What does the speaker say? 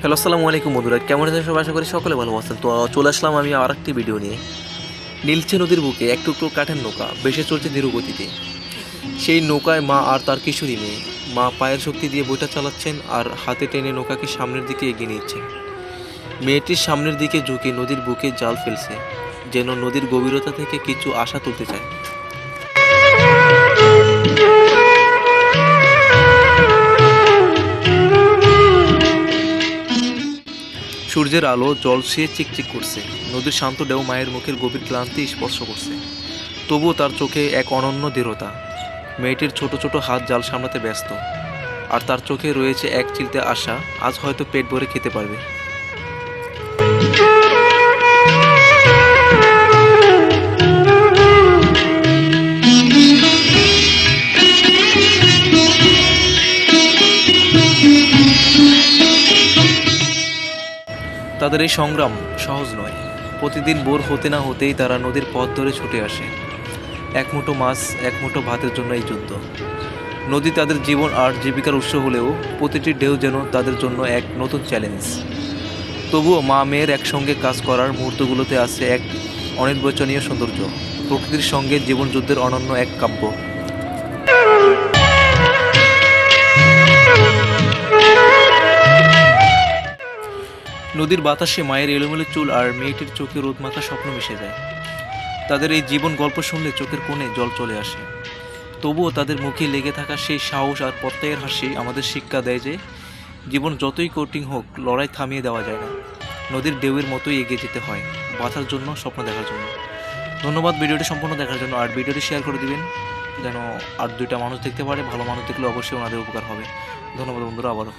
Hello আসসালামু আলাইকুম বন্ধুরা। কেমন আছেন সবাই? আশা করি সকলে ভালো আছেন। তো চলে আসলাম আমি আর একটি ভিডিও নিয়ে। নীলচে নদীর বুকে এক টুকরো কাঠের নৌকা বেশে চলছে ধীরগতিতে সেই নৌকায় মা আর তার কিশোরী মেয়ে। মা পায়ের শক্তি দিয়ে বইটা চালাচ্ছেন আর হাতে টেনে নৌকাকে সামনের দিকে এগিয়ে নিচ্ছেন। মেয়েটির সামনের দিকে ঝুঁকে নদীর বুকে জাল ফেলছে। যেন নদীর গভীরতা থেকে কিছু আশা তুলতে চায়। সূর্যের আলো জল সে চিকচিক করছে। নদীর শান্ত ঢেউ মায়ের মুখের গভীর ক্লান্তি স্পর্শ করছে। তবুও তার চোখে এক অনন্য দৃঢ়তা। মেয়েটির ছোট ছোট হাত জাল সামলাতে ব্যস্ত। আর তার চোখে রয়েছে এক চিলতে আশা, আজ হয়তো পেট ভরে খেতে পারবে। তাদের এই সংগ্রাম সহজ নয়। প্রতিদিন বোর হতে না হতেই তারা নদীর পথ ধরে ছুটে আসে। এক মুঠো মাছ, এক মুঠো ভাতের জন্য এই যুদ্ধ। নদী তাদের জীবন আর জীবিকার উৎস হলেও প্রতিটি ঢেউ যেন তাদের জন্য এক নতুন চ্যালেঞ্জ তবুও মা মেয়ের একসঙ্গে কাজ করার মুহূর্তগুলোতে আছে এক অনির্বচনীয় সৌন্দর্য। প্রকৃতির সঙ্গে জীবন যুদ্ধের অনন্য এক কাব্য। নদীর বাতাসে মায়ের এলোমেলো চুল আর মেয়েটির চোখে রোদ মাখা স্বপ্ন মিশে যায়। তাদের এই জীবন গল্প শুনলে চোখের কোণে জল চলে আসে। তবুও তাদের মুখে লেগে থাকা সেই সাহস আর প্রত্যয়ের হাসি আমাদের শিক্ষা দেয় যে, জীবন যতই কঠিন হোক, লড়াই থামিয়ে দেওয়া যায় না। নদীর ঢেউয়ের মতোই এগিয়ে যেতে হয়, বাঁচার জন্য, স্বপ্ন দেখার জন্য। ধন্যবাদ ভিডিওটি সম্পূর্ণ দেখার জন্য। আর ভিডিওটি শেয়ার করে দিবেন, যেন আর দুইটা মানুষ দেখতে পারে, ভালো মানুষ দেখলে অবশ্যই ওনাদের উপকার হবে। ধন্যবাদ বন্ধুরা, আবারও।